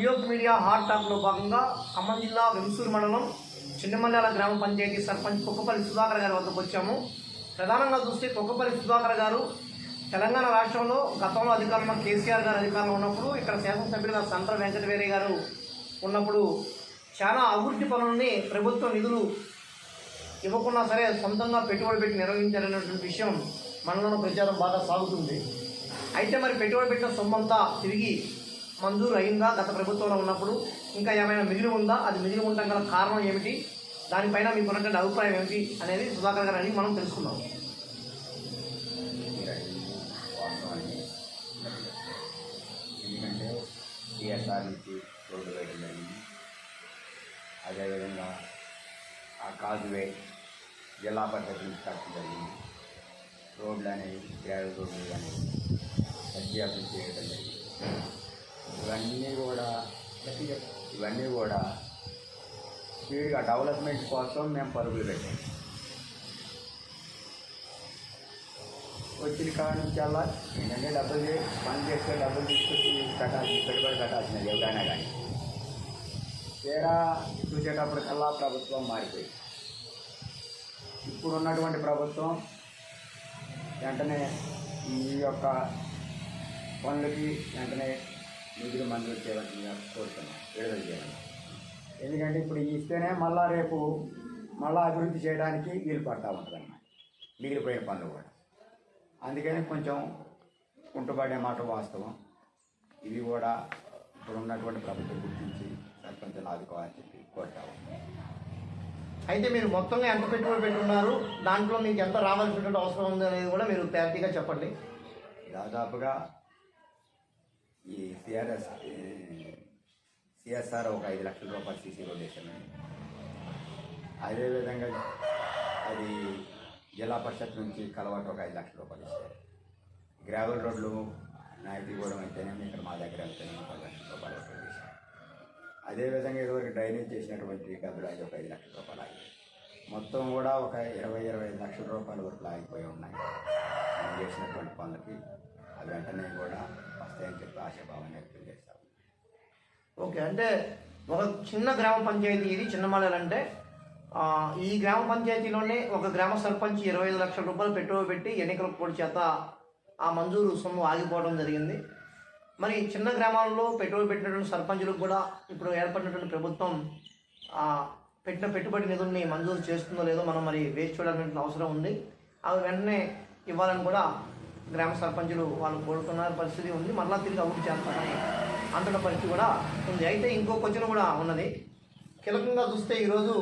UF media heart టాక్లో భాగంగా ఖమ్మం జిల్లా వెంసూరు మండలం చిన్నమల్లాల గ్రామ పంచాయతీ సర్పంచ్ కుక్కపల్లి సుధాకర్ గారి వద్దకు వచ్చాము. ప్రధానంగా చూస్తే కుక్కపల్లి సుధాకర్ గారు తెలంగాణ రాష్ట్రంలో గతంలో అధికారంలో కేసీఆర్ గారు అధికారంలో ఉన్నప్పుడు ఇక్కడ శాసనసభ్యులుగా సంత్ర వెంకటవేరే గారు ఉన్నప్పుడు చాలా అభివృద్ధి పనులని ప్రభుత్వ నిధులు ఇవ్వకున్నా సరే సొంతంగా పెట్టుబడి పెట్టి నిర్వహించారనేటువంటి విషయం మనలో ప్రచారం బాగా సాగుతుంది. అయితే మరి పెట్టుబడి పెట్టిన సొమ్మంతా తిరిగి మంజూరు అయిందా గత ప్రభుత్వంలో ఉన్నప్పుడు ఇంకా ఏమైనా మిగిలి ఉందా? అది మిగిలి ఉండడం గల కారణం ఏమిటి? దానిపైన మీకు ఉన్నటువంటి అభిప్రాయం ఏమిటి అనేది సుధాకర్ గారు అని మనం తెలుసుకుందాం. ఎందుకంటే టీఎస్ఆర్ నుంచి రోడ్డు వేయడం జరిగింది. అదేవిధంగా ఆ కాజువే జిల్లా పరిషత్ నుంచి కట్టడం జరిగింది. రోడ్లు అనేవి గ్రావెల్ రోడ్లు అనేవి అభివృద్ధి చేయడం జరిగింది. ఇవన్నీ కూడా ఇవన్నీ కూడా స్పీడ్గా డెవలప్మెంట్ కోసం మేము పరుగులు పెట్టాం. వచ్చిన కాడ నుంచి అలా ఏంటంటే డబ్బులు చే- పని చేస్తే డబ్బులు తీసుకొచ్చి కట్టాల్సింది పెట్టుబడి కట్టాల్సినది ఎవరైనా కానీ తీరా చూసేటప్పటికల్లా ప్రభుత్వం మారిపోయింది. ఇప్పుడు ఉన్నటువంటి ప్రభుత్వం వెంటనే ఈ యొక్క పనులకి వెంటనే నిధులు మంజూరు చేయవలసిందిగా కోరుతున్నాం. విడుదల చేయాలి ఎందుకంటే ఇప్పుడు ఇస్తేనే మళ్ళా రేపు మళ్ళా అభివృద్ధి చేయడానికి వీలు పడతా ఉంటుంది అన్నమాట మిగిలిపోయిన పనులు కూడా. అందుకని కొంచెం కుంటుపడే మాట వాస్తవం. ఇవి కూడా ఇప్పుడు ఉన్నటువంటి ప్రభుత్వం గుర్తించి సర్పంచులు ఆదుకోవాలని చెప్పి కోరుతాము అయితే మీరు మొత్తంగా ఎంత పెట్టుబడి పెట్టున్నారు? దాంట్లో మీకు ఎంత రావాల్సినటువంటి అవసరం ఉంది అనేది కూడా మీరు క్లారిటీగా చెప్పండి. దాదాపుగా ఈ సిఆర్ఎస్ సిఎస్ఆర్ ఒక ఐదు లక్షల రూపాయలు సీసీ రోడ్ వేసామండి అదేవిధంగా అది జిల్లా పరిషత్ నుంచి కలవాటు ఒక ఐదు లక్షల రూపాయలు ఇస్తారు గ్రావెల్ రోడ్లు నాయకులగూడెం అయితేనేమి ఇక్కడ మా దగ్గర అయితేనేమి పది లక్షల రూపాయలు ఒకటి వేసాం అదేవిధంగా ఇదివరకు డ్రైనేజ్ చేసినటువంటి గదులు అది ఒక ఐదు లక్షల రూపాయలు ఆగి మొత్తం కూడా ఒక ఇరవై ఇరవై ఐదు లక్షల రూపాయల వరకు ఆగిపోయి ఉన్నాయి చేసినటువంటి పనులకి అవి వెంటనే కూడా వస్తాయని చెప్పి ఆశాభావం వ్యక్తం చేస్తా. ఓకే అంటే ఒక చిన్న గ్రామ పంచాయతీ ఇది చిన్నమల్లెలు అంటే ఈ గ్రామ పంచాయతీలోనే ఒక గ్రామ సర్పంచ్ ఇరవై ఐదు లక్షల రూపాయలు పెట్టుబడి పెట్టి ఎన్నికల కోడ్ చేత ఆ మంజూరు సొమ్ము ఆగిపోవడం జరిగింది. మరి చిన్న గ్రామాల్లో పెట్టుబడి పెట్టినటువంటి సర్పంచులకు కూడా ఇప్పుడు ఏర్పడినటువంటి ప్రభుత్వం పెట్టిన పెట్టుబడి నిధుల్ని మంజూరు చేస్తుందో లేదో మనం మరి వేచి చూడాల్సిన అవసరం ఉంది. అవి వెంటనే ఇవ్వాలని కూడా గ్రామ సర్పంచులు వాళ్ళు కోరుకున్న పరిస్థితి ఉంది. మళ్ళా తిరిగి అభివృద్ధి చేస్తారని అంటున్న పరిస్థితి కూడా ఉంది. అయితే ఇంకో క్వశ్చన్ కూడా ఉన్నది. కీలకంగా చూస్తే ఈరోజు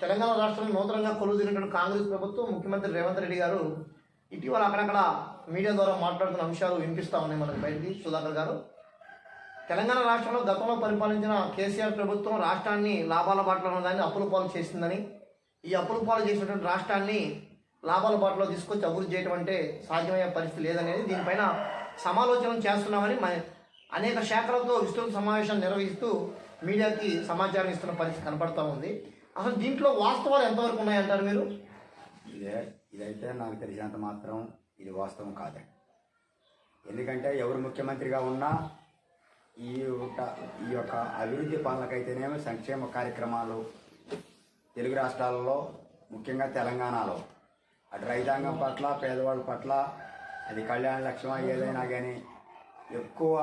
తెలంగాణ రాష్ట్రంలో నూతనంగా కొలువు తిరిగినటువంటి కాంగ్రెస్ ప్రభుత్వం ముఖ్యమంత్రి రేవంత్ రెడ్డి గారు ఇటీవల అక్కడక్కడ మీడియా ద్వారా మాట్లాడుతున్న అంశాలు వినిపిస్తూ ఉన్నాయి మనకి బయటికి. సుధాకర్ గారు తెలంగాణ రాష్ట్రంలో గతంలో పరిపాలించిన కేసీఆర్ ప్రభుత్వం రాష్ట్రాన్ని లాభాల బాటలో ఉన్నదాన్ని అప్పుల పాలు చేసిందని ఈ అప్పుల పాలు చేసినటువంటి రాష్ట్రాన్ని లాభాల బాటలో తీసుకొచ్చి అభివృద్ధి చేయడం అంటే సాధ్యమయ్యే పరిస్థితి లేదనేది దీనిపైన సమాలోచన చేస్తున్నామని అనేక శాఖలతో విస్తృత సమావేశాలు నిర్వహిస్తూ మీడియాకి సమాచారం ఇస్తున్న పరిస్థితి కనపడతా ఉంది. అసలు దీంట్లో వాస్తవాలు ఎంతవరకు ఉన్నాయంటారు మీరు? ఇదే ఇదైతే నాకు తెలిసినంత మాత్రం ఇది వాస్తవం కాదే. ఎందుకంటే ఎవరు ముఖ్యమంత్రిగా ఉన్నా ఈ ఈ యొక్క అభివృద్ధి పనులకైతేనేమి సంక్షేమ కార్యక్రమాలు తెలుగు రాష్ట్రాలలో ముఖ్యంగా తెలంగాణలో అటు రైతాంగం పట్ల పేదవాళ్ళ పట్ల అది కళ్యాణ లక్ష్యం ఏదైనా కానీ ఎక్కువ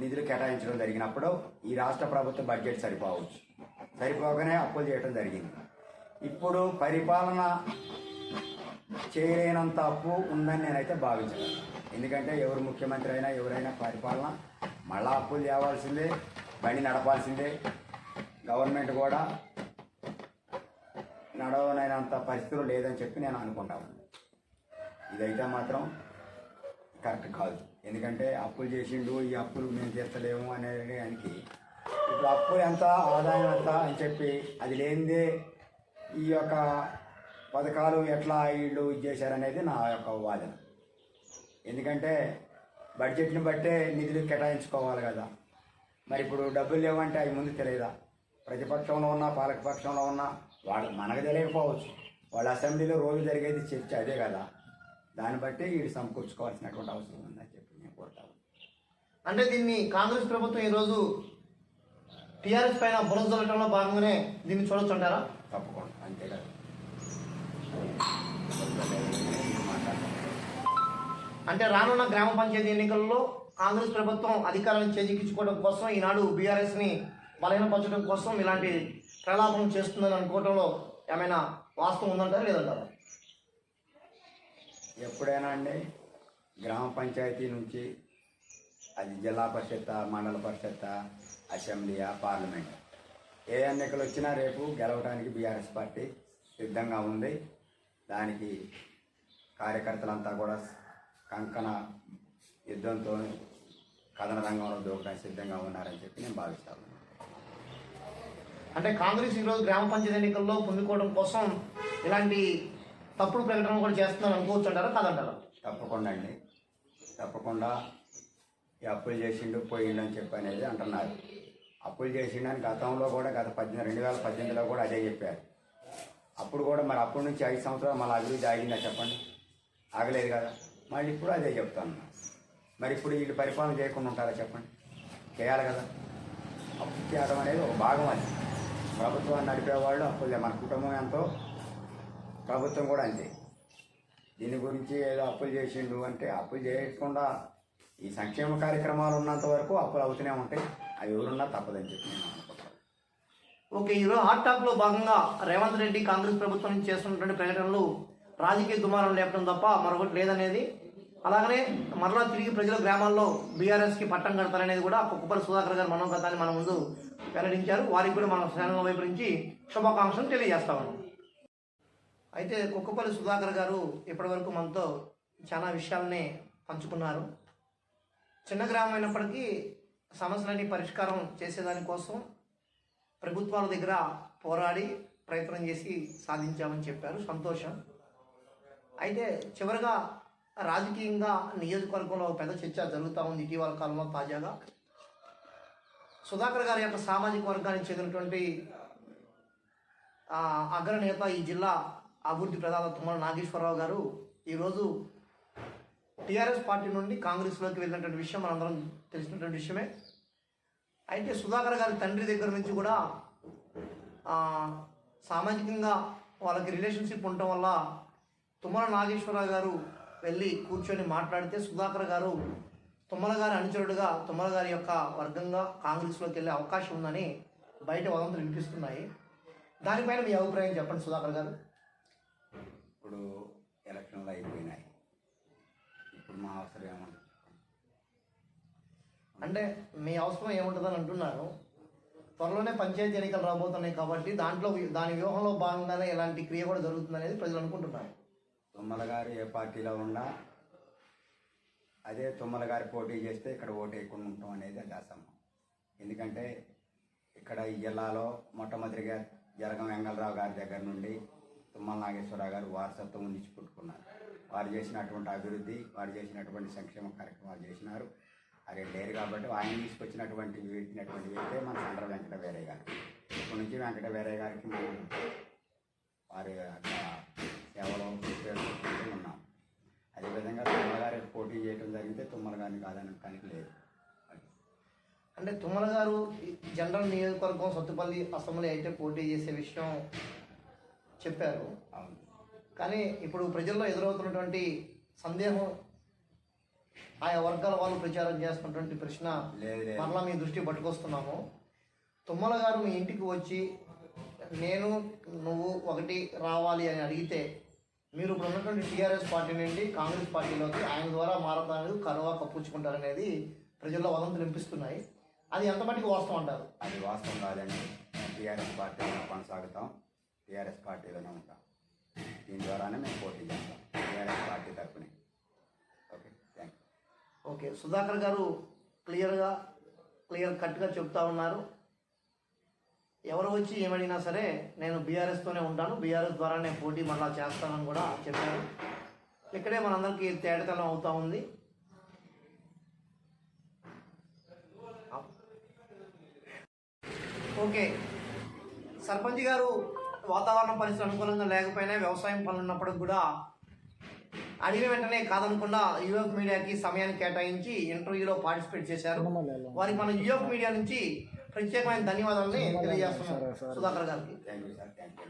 నిధులు కేటాయించడం జరిగినప్పుడు ఈ రాష్ట్ర ప్రభుత్వ బడ్జెట్ సరిపోవచ్చు. సరిపోగానే అప్పులు చేయడం జరిగింది. ఇప్పుడు పరిపాలన చేయలేనంత అప్పు ఉందని నేనైతే భావించను. ఎందుకంటే ఎవరు ముఖ్యమంత్రి అయినా ఎవరైనా పరిపాలన మళ్ళా అప్పులు తేవాల్సిందే బండి నడపాల్సిందే గవర్నమెంట్ కూడా నడవనైనంత పరిస్థితులు లేదని చెప్పి నేను అనుకుంటాను ఇదైతే మాత్రం కరెక్ట్ కాదు. ఎందుకంటే అప్పులు చేసిండు ఈ అప్పులు మేము తీర్చలేము అనే దానికి ఇప్పుడు అప్పులు ఎంత ఆదాయం ఎంత అని చెప్పి అది లేనిదే ఈ యొక్క పథకాలు ఎట్లా వీళ్ళు చేశారనేది నా యొక్క వాదన. ఎందుకంటే బడ్జెట్ని బట్టే నిధులు కేటాయించుకోవాలి కదా. మరి ఇప్పుడు డబ్బులు లేవంటే అవి ముందు తెలియదా? ప్రతిపక్షంలో ఉన్నా పాలకపక్షంలో ఉన్నా వాళ్ళు మనకు తెలియకపోవచ్చు. వాళ్ళ అసెంబ్లీలో రోజు జరిగేది చర్చ అదే కదా. దాన్ని బట్టి వీడు సమకూర్చుకోవాల్సినటువంటి అవసరం ఉందని చెప్పి నేను కోరుతాను అంటే దీన్ని కాంగ్రెస్ ప్రభుత్వం ఈరోజు టీఆర్ఎస్ పైన బురద చల్లటంలో భాగంగానే దీన్ని చూడొచ్చు అంటారా తప్పకుండా. అంతే కదా. అంటే రానున్న గ్రామ పంచాయతీ ఎన్నికల్లో కాంగ్రెస్ ప్రభుత్వం అధికారాన్ని చేజిక్కించుకోవడం కోసం ఈనాడు బీఆర్ఎస్ని బలహీనపరచడం కోసం ఇలాంటి ప్రలాపం చేస్తుందని అనుకోవటంలో ఏమైనా వాస్తవం ఉందంటారా లేదంటారా? ఎప్పుడైనా అండి గ్రామ పంచాయతీ నుంచి అది జిల్లా పరిషత్ మండల పరిషత్ అసెంబ్లీ పార్లమెంట్. ఏ ఎన్నికలు వచ్చినా రేపు గెలవడానికి బీఆర్ఎస్ పార్టీ సిద్ధంగా ఉంది. దానికి కార్యకర్తలంతా కూడా కంకణ యుద్ధంతో కథన రంగంలో దూకడానికి సిద్ధంగా ఉన్నారని చెప్పి నేను భావిస్తాను అంటే కాంగ్రెస్ ఈరోజు గ్రామ పంచాయతీ ఎన్నికల్లో పొందుకోవడం కోసం ఇలాంటి తప్పుడు ప్రకటన కూడా చేస్తున్నారు అనుకోవచ్చు అంటారా? కాదంటారా? తప్పకుండా అండి. తప్పకుండా ఈ అప్పులు చేసిండు పోయిండు అని చెప్పి అనేది అంటున్నారు. అప్పులు చేసిండని గతంలో కూడా గత పద్దెనిమిది రెండు వేల పద్దెనిమిదిలో కూడా అదే చెప్పారు. అప్పుడు కూడా మరి అప్పటి నుంచి ఐదు సంవత్సరాలు మళ్ళీ అభివృద్ధి ఆగిందా చెప్పండి? ఆగలేదు కదా. మళ్ళీ ఇప్పుడు అదే చెప్తాను మరి ఇప్పుడు వీళ్ళు పరిపాలన చేయకుండా ఉంటారా చెప్పండి? చేయాలి కదా. అప్పు చేయడం అనేది ఒక భాగం అది. ప్రభుత్వాన్ని నడిపేవాళ్ళు అప్పులే మన కుటుంబం ఎంతో ప్రభుత్వం కూడా అంతే. దీని గురించి ఏదో అప్పులు చేసిండు అంటే అప్పులు చేయకుండా ఈ సంక్షేమ కార్యక్రమాలు ఉన్నంత వరకు అప్పులు అవుతూనే ఉంటాయి. అవి ఎవరున్నా తప్పదని చెప్పి నేను అనుకుంటాను ఓకే ఈరోజు హాట్ టాక్లో భాగంగా రేవంత్ రెడ్డి కాంగ్రెస్ ప్రభుత్వం నుంచి చేస్తున్నటువంటి ప్రకటనలు రాజకీయ దుమారం లేపడం తప్ప మరొకటి లేదనేది అలాగనే మరలా తిరిగి ప్రజల గ్రామాల్లో బీఆర్ఎస్కి పట్టం కడతారనేది కూడా కుక్కపల్లి సుధాకర్ గారు మనం గతాన్ని మన ముందు వెల్లడించారు. వారికి కూడా మన ఛానల్ వైపు నుంచి శుభాకాంక్షలు తెలియజేస్తా ఉన్నాం. అయితే కుక్కపల్లి సుధాకర్ గారు ఇప్పటివరకు మనతో చాలా విషయాలని పంచుకున్నారు. చిన్న గ్రామం అయినప్పటికీ సమస్యలన్నీ పరిష్కారం చేసేదానికోసం ప్రభుత్వాల దగ్గర పోరాడి ప్రయత్నం చేసి సాధించామని చెప్పారు. సంతోషం. అయితే చివరిగా రాజకీయంగా నియోజకవర్గంలో పెద్ద చర్చ జరుగుతూ ఉంది ఇటీవల కాలంలో తాజాగా. సుధాకర్ గారి యొక్క సామాజిక వర్గానికి చెందినటువంటి అగ్రనేత ఈ జిల్లా అభివృద్ధి ప్రధాన తుమ్మల నాగేశ్వరరావు గారు ఈరోజు టీఆర్ఎస్ పార్టీ నుండి కాంగ్రెస్లోకి వెళ్ళినటువంటి విషయం మనందరం తెలిసినటువంటి విషయమే. అయితే సుధాకర్ గారి తండ్రి దగ్గర నుంచి కూడా సామాజికంగా వాళ్ళకి రిలేషన్షిప్ ఉండటం వల్ల తుమ్మల నాగేశ్వరరావు గారు వెళ్ళి కూర్చొని మాట్లాడితే సుధాకర్ గారు తుమ్మల గారి అనుచరుడుగా తుమ్మల గారి యొక్క వర్గంగా కాంగ్రెస్లోకి వెళ్ళే అవకాశం ఉందని బయట వదంతులు వినిపిస్తున్నాయి. దానిపైన మీ అభిప్రాయం చెప్పండి సుధాకర్ గారు. ఇప్పుడు ఎలక్షన్లు అయిపోయినాయి. ఇప్పుడు మా అవసరం ఏమన్నా అంటే మీ అవసరం ఏముంటుందని అంటున్నారు. త్వరలోనే పంచాయతీ ఎన్నికలు రాబోతున్నాయి కాబట్టి దాంట్లో దాని వ్యూహంలో భాగంగానే ఇలాంటి క్రియ కూడా జరుగుతుందనేది ప్రజలు అనుకుంటున్నారు. తుమ్మల గారు ఏ పార్టీలో ఉన్నా అదే తుమ్మల గారి పోటీ చేస్తే ఇక్కడ ఓటు వేయకుండా ఉంటాం అనేది అది ఎందుకంటే ఇక్కడ ఈ జిల్లాలో మొట్టమొదటిగా జరగం వెంగళరావు గారి దగ్గర నుండి తుమ్మల నాగేశ్వరరావు గారు వారసత్వం ఉంచి పుట్టుకున్నారు. వారు చేసినటువంటి అభివృద్ధి వారు చేసినటువంటి సంక్షేమ కార్యక్రమాలు చేసినారు. అరే లేరు కాబట్టి ఆయన తీసుకొచ్చినటువంటి పెట్టినటువంటి వ్యక్తే మన సండ్ర వెంకట వీరయ్య గారు. ఇప్పటి నుంచి వెంకట వీరయ్య గారికి మనం వారి సేవలో ఉపయోగించుకుంటూ ఉన్నాం. అదేవిధంగా తుమ్మల గారి పోటీ చేయడం జరిగితే తుమ్మల గారిని కాదనడానికి లేదు. అది. అంటే తుమ్మల గారు జనరల్ నియోజకవర్గం సత్తుపల్లి అసెంబ్లీ అయితే పోటీ చేసే విషయం చెప్పారు. అవును. కానీ ఇప్పుడు ప్రజల్లో ఎదురవుతున్నటువంటి సందేహం ఆయా వర్గాల వాళ్ళు ప్రచారం చేస్తున్నటువంటి ప్రశ్న లేదు లేదు. మరలా మీ దృష్టి పట్టుకొస్తున్నాము. తుమ్మల గారు మీ ఇంటికి వచ్చి నేను నువ్వు ఒకటి రావాలి అని అడిగితే మీరు ఉన్నటువంటి టీఆర్ఎస్ పార్టీ నుండి కాంగ్రెస్ పార్టీలోకి ఆయన ద్వారా మారతారు కరువా కప్పుచ్చుకుంటారనేది ప్రజల్లో వదంతులు వినిపిస్తున్నాయి. అది ఎంత మటుకు వాస్తవం అంటారు? అది వాస్తవం కాదండి. టీఆర్ఎస్ పార్టీలో కొనసాగుతాం. టీఆర్ఎస్ పార్టీలోనే ఉంటాం. దీని ద్వారానే మేము పోటీ చేస్తాం. TRS party తరఫునే okay thank you okay Sudhakar garu క్లియర్గా క్లియర్ కట్గా చెప్తా ఉన్నారు. ఎవరు వచ్చి ఏమడిగినా సరే నేను బీఆర్ఎస్తోనే ఉంటాను. బీఆర్ఎస్ ద్వారా నేను పోటీ మళ్ళా చేస్తానని కూడా చెప్పారు. ఇక్కడే మనందరికీ తేడతనం అవుతా ఉంది. ఓకే. సర్పంచ్ గారు వాతావరణ పరిస్థితులు అనుకూలంగా లేకపోయినా వ్యవసాయం పనులు ఉన్నప్పటికి కూడా అడిగిన వెంటనే కాదనకుండా యూఎఫ్ మీడియాకి సమయాన్ని కేటాయించి ఇంటర్వ్యూలో పార్టిసిపేట్ చేశారు. వారికి మన యూఎఫ్ మీడియా నుంచి ప్రత్యేకమైన ధన్యవాదాలని తెలియజేస్తున్నాం సుధాకర్ గారికి. Thank you sir thank you